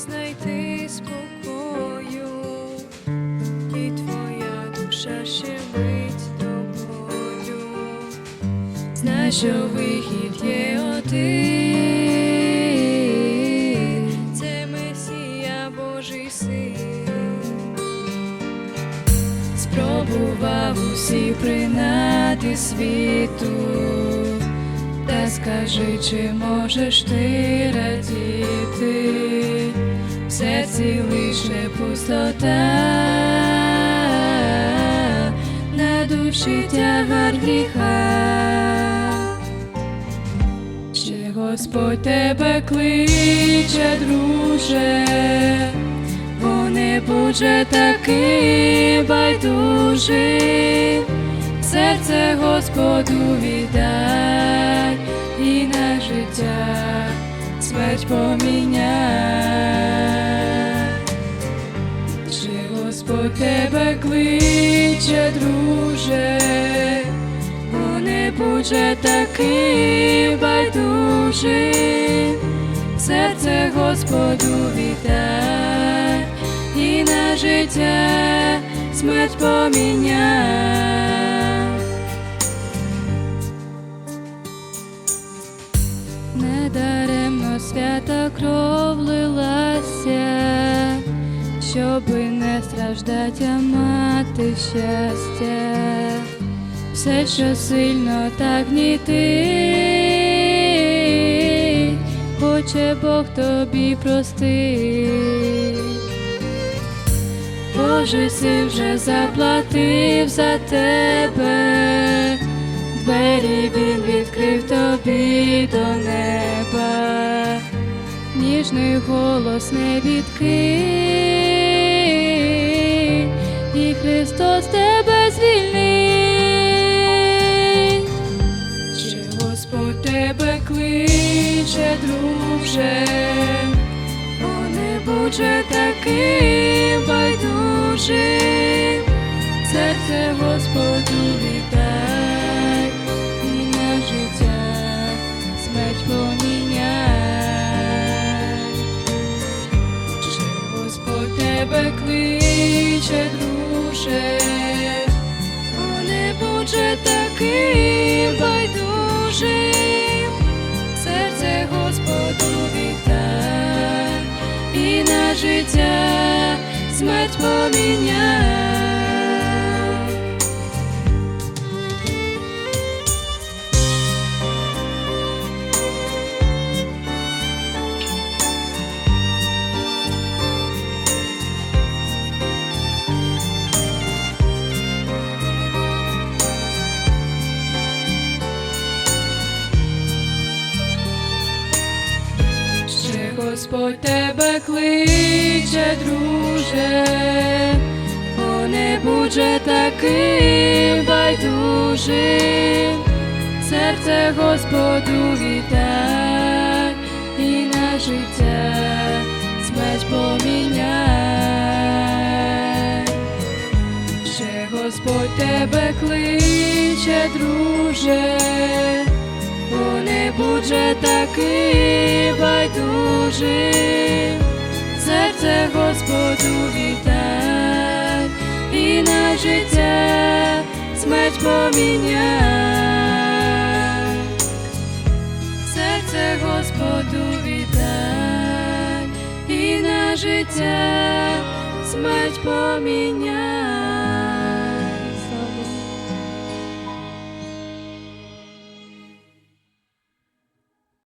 знайти спокою, і твоя душа ще бить тобою, знай, що вихід є один, це Месія Божий син, спробував усі принати світу. Скажи, чи можеш ти радіти? Серці лише пустота, на душі тягар гріха, Чи Господь тебе кличе, друже, бо не будь такий байдужий, серце Господу віддай і на життя смерть поміняй. Тебе кличе, друже, бо не будь такий байдужий, серце Господу віддай і на життя смерть поміняй. Недаремно свята кров лилася, щоби не страждать, а мати щастя, все, що сильно так гнітить, хоче Бог тобі простить. Божий син вже заплатив за тебе, двері він відкрив тобі до неба, ніжний голос не відкрий, Христос тебе звільнить. Чи Господь тебе кличе, друже, О, не будь таким байдужим, серце Господу віддай і на життя смерть поміняй. Чи Господь тебе кличе, друже, же таким байдужим, серце Господу віддай і на життя смерть поміняй. Господь тебе кличе, друже, О, не будь же таким байдужим, серце Господу віддай і на життя смерть поміняй. Ще Господь тебе кличе, друже, О, не будь же такий байдужим, серце Господу віддай і на життя смерть поміняй. Серце Господу віддай і на життя смерть поміняй.